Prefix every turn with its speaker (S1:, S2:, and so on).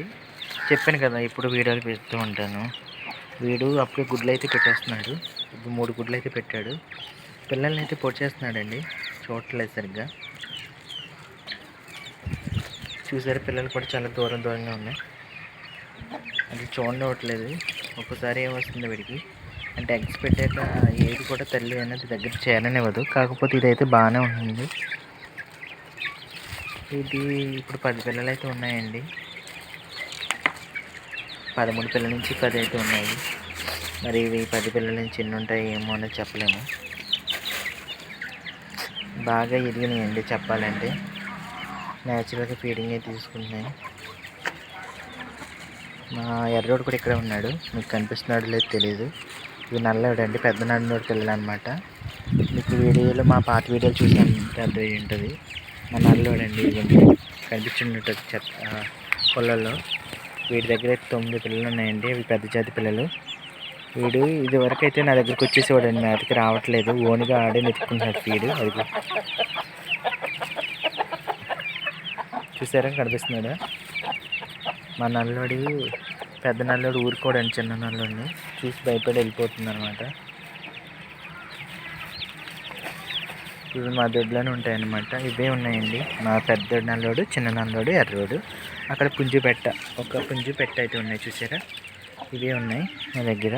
S1: అండి చెప్పాను కదా ఇప్పుడు వీడియోలు పెడుతూ ఉంటాను. వీడు అప్పుడే గుడ్లు అయితే పెట్టేస్తున్నాడు. ఇప్పుడు మూడు గుడ్లు అయితే పెట్టాడు. పిల్లల్ని అయితే పొడిచేస్తున్నాడండి. చూడట్లేదు సరిగ్గా. చూసారు పిల్లలు కూడా చాలా దూరం దూరంగా ఉన్నాయి. అది చూడనివ్వట్లేదు. ఒక్కసారి ఏమొస్తుంది వీడికి? అంటే ఎగ్స్ పెట్టాక ఏది కూడా తల్లి అనేది దగ్గర చేయాలనివ్వదు కాకపోతే ఇదైతే బాగానే ఉంటుంది. ఇది ఇప్పుడు పది పిల్లలు అయితే ఉన్నాయండి. పదమూడు పిల్లల నుంచి పది అయితే ఉన్నాయి. మరి ఇవి పది పిల్లల నుంచి ఎన్ని ఉంటాయి ఏమో అనేది చెప్పలేము. బాగా ఎదిగినాయండి చెప్పాలంటే. న్యాచురల్గా ఫీడింగ్ అయితే తీసుకుంటున్నాయి. మా ఎర్రోడు కూడా ఇక్కడే ఉన్నాడు. మీకు కనిపిస్తున్నాడు లేదు తెలియదు ఇవి నల్లవాడు పెద్ద నన్నోడు పిల్లలు అనమాట మీకు వీడియోలో మా పాత వీడియోలు చూసాను అర్థం ఉంటుంది. మా నల్లోడండి ఇదిగోండి కనిపించుంటుంది చెత్త వీడి దగ్గర తొమ్మిది పిల్లలు ఉన్నాయండి. అవి పెద్ద జాతి పిల్లలు. వీడు ఇది వరకు అయితే నా దగ్గరికి వచ్చేసేవాడండి. మేతకి రావట్లేదు. ఓన్గా ఆడే నెట్టుకుంటున్నాడు వీడు. అది చూసారా? కనిపిస్తున్నాడా? మా నల్లుడి పెద్ద నల్లుడు ఊరుకోడండి చిన్న నల్లుడిని. చూసి భయపడి వెళ్ళిపోతుంది అనమాట ఇవి మా దొడ్లోనే ఉంటాయన్నమాట. ఇవే ఉన్నాయండి. మా పెద్ద నల్లోడు చిన్న నల్లోడు ఎర్రోడు అక్కడ పుంజు పెట్ట ఒక పుంజు పెట్ట అయితే ఉన్నాయి చూసారా? ఇవే ఉన్నాయి మా దగ్గర.